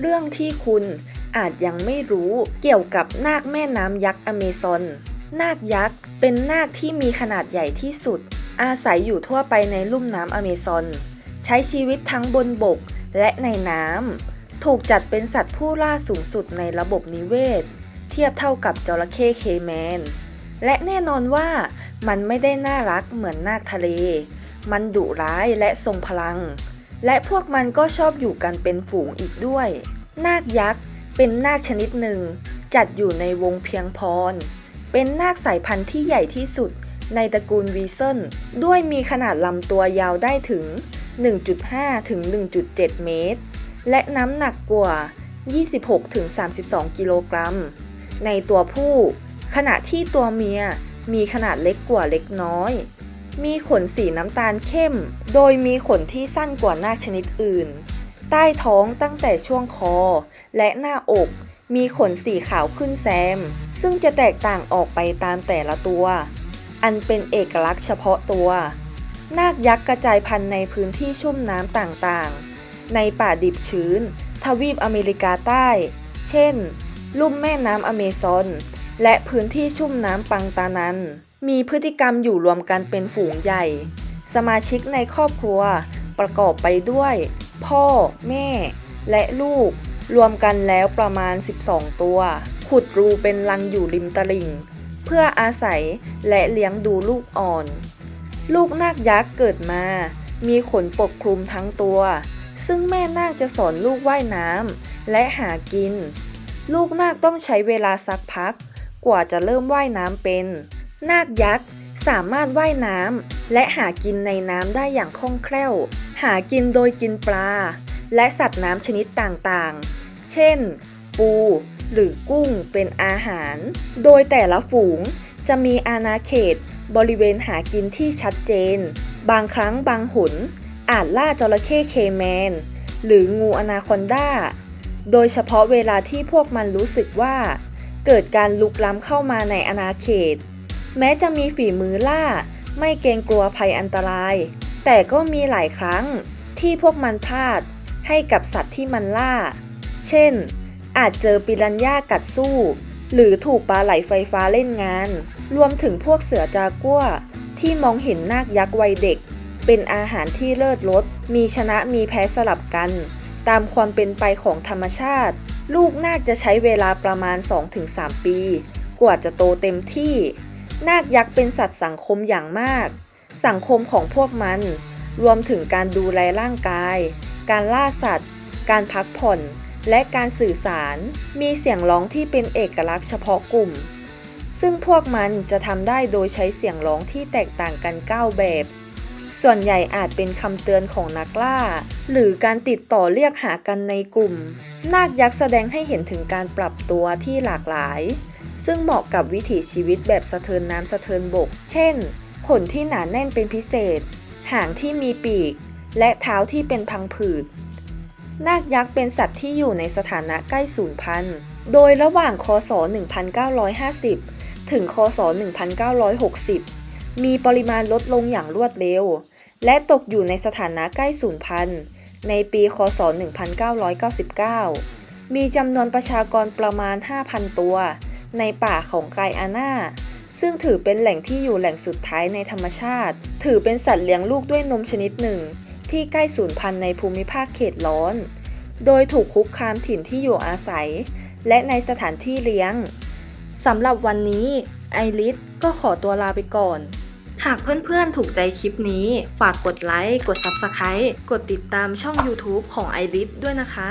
เรื่องที่คุณอาจยังไม่รู้เกี่ยวกับนาคแม่น้ำยักษ์อเมซอน นาคยักษ์เป็นนาคที่มีขนาดใหญ่ที่สุด อาศัยอยู่ทั่วไปในลุ่มน้ำอเมซอน ใช้ชีวิตทั้งบนบกและในน้ำ ถูกจัดเป็นสัตว์ผู้ล่าสูงสุดในระบบนิเวศ เทียบเท่ากับจระเข้เคแมน และแน่นอนว่ามันไม่ได้น่ารักเหมือนนาคทะเล มันดุร้ายและทรงพลัง และพวกมันก็ชอบอยู่กันเป็นฝูงอีกด้วย นาคยักษ์ เป็นนาคชนิดหนึ่ง จัดอยู่ในวงเพียงพร เป็นนาคสายพันธุ์ที่ใหญ่ที่สุดในตระกูลวีเซนด้วยมีขนาดลำตัวยาวได้ถึง 1.5 ถึง 1.7 เมตร และน้ำหนักกว่า 26 ถึง 32 กิโลกรัม ในตัวผู้ ขณะที่ตัวเมียมีขนาดเล็กกว่าเล็กน้อย มีขนสีน้ำตาลเข้ม โดยมีขนที่สั้นกว่านาคชนิดอื่น ใต้ท้องตั้งแต่ช่วงคอ และหน้าอก มีขนสีขาวขึ้นแซม ซึ่งจะแตกต่างออกไปตามแต่ละตัว อันเป็นเอกลักษณ์เฉพาะตัว นาคยักษ์กระจายพันธุ์ในพื้นที่ชุ่มน้ำต่างๆ ในป่าดิบชื้น ทวีปอเมริกาใต้ เช่น ลุ่มแม่น้ำอเมซอน และพื้นที่ชุ่มน้ำปังตานัน มีพฤติกรรมอยู่รวมกันเป็นฝูงใหญ่ สมาชิกในครอบครัว ประกอบไปด้วย พ่อ แม่ และลูก รวมกันแล้วประมาณ 12 ตัว ขุดรูเป็นรังอยู่ริมตลิ่ง เพื่ออาศัยและเลี้ยงดูลูกอ่อน ลูกนาคยักษ์เกิดมา มีขนปกคลุมทั้งตัว ซึ่งแม่นาคจะสอนลูกว่ายน้ำและหากิน ลูกนาคต้องใช้เวลาสักพัก กว่าจะเริ่มว่ายน้ำเป็น นาคยักษ์สามารถว่ายน้ำและหากินในน้ำได้อย่างคล่องแคล่ว หากินโดยกินปลา และสัตว์น้ำชนิดต่างๆ เช่น ปู หรือกุ้งเป็นอาหาร โดยแต่ละฝูงจะมีอาณาเขตบริเวณหากินที่ชัดเจน บางครั้งบางหนอาจล่าจระเข้เคแมน หรืองูอนาคอนดา โดยเฉพาะเวลาที่พวกมันรู้สึกว่า เกิดการลุกล้ำเข้ามาในอาณาเขต แม้จะมีฝีมือล่า ไม่เกรงกลัวภัยอันตราย แต่ก็มีหลายครั้งที่พวกมันพลาดให้กับสัตว์ที่มันล่า เช่น อาจเจอปิรันย่ากัดสู้ หรือถูกปลาไหลไฟฟ้าเล่นงาน รวมถึงพวกเสือจากัวที่มองเห็นนาคยักษ์วัยเด็ก เป็นอาหารที่เลิศรสมีชนะมีแพ้สลับกัน ตามความเป็นไปของธรรมชาติ ลูกนาคจะใช้เวลาประมาณ 2-3 ปี กว่าจะโตเต็มที่ นาคยักษ์เป็นสัตว์สังคมอย่างมาก สังคมของพวกมัน รวมถึงการดูแลร่างกาย การล่าสัตว์ การพักผ่อน และการสื่อสาร มีเสียงร้องที่เป็นเอกลักษณ์เฉพาะกลุ่ม ซึ่งพวกมันจะทำได้โดยใช้เสียงร้องที่แตกต่างกัน 9 แบบ ส่วนใหญ่อาจเป็นคำเตือนของนักล่า หรือการติดต่อเรียกหากันในกลุ่ม นาคยักษ์แสดงให้เห็นถึงการปรับตัวที่หลากหลาย ซึ่งเหมาะกับวิถีชีวิตแบบสะเทินน้ำสะเทินบก เช่น ขนที่หนาแน่นเป็นพิเศษ หางที่มีปีก และเท้าที่เป็นพังผืด นาคยักษ์เป็นสัตว์ที่อยู่ในสถานะใกล้สูญพันธุ์ โดยระหว่างคศ 1950 ถึง คศ 1960 มีปริมาณลดลงอย่างรวดเร็ว และตกอยู่ในสถานะใกล้สูญพันธุ์ในปี คศ 1999 มีจำนวนประชากรประมาณ 5,000 ตัว ในป่าของไกอาน่า ซึ่งถือเป็นแหล่งที่อยู่แหล่งสุดท้ายในธรรมชาติ ถือเป็นสัตว์เลี้ยงลูกด้วยนมชนิดหนึ่ง ที่ใกล้สูญพันธุ์ในภูมิภาคเขตร้อน โดยถูกคุกคามถิ่นที่อยู่อาศัย และในสถานที่เลี้ยงสำหรับวันนี้ไอริสก็ขอตัวลาไปก่อน หากเพื่อนๆถูกใจคลิปนี้ ฝากกดไลค์ กด Subscribe กดติดตามช่อง YouTube ของไอริสด้วยนะคะ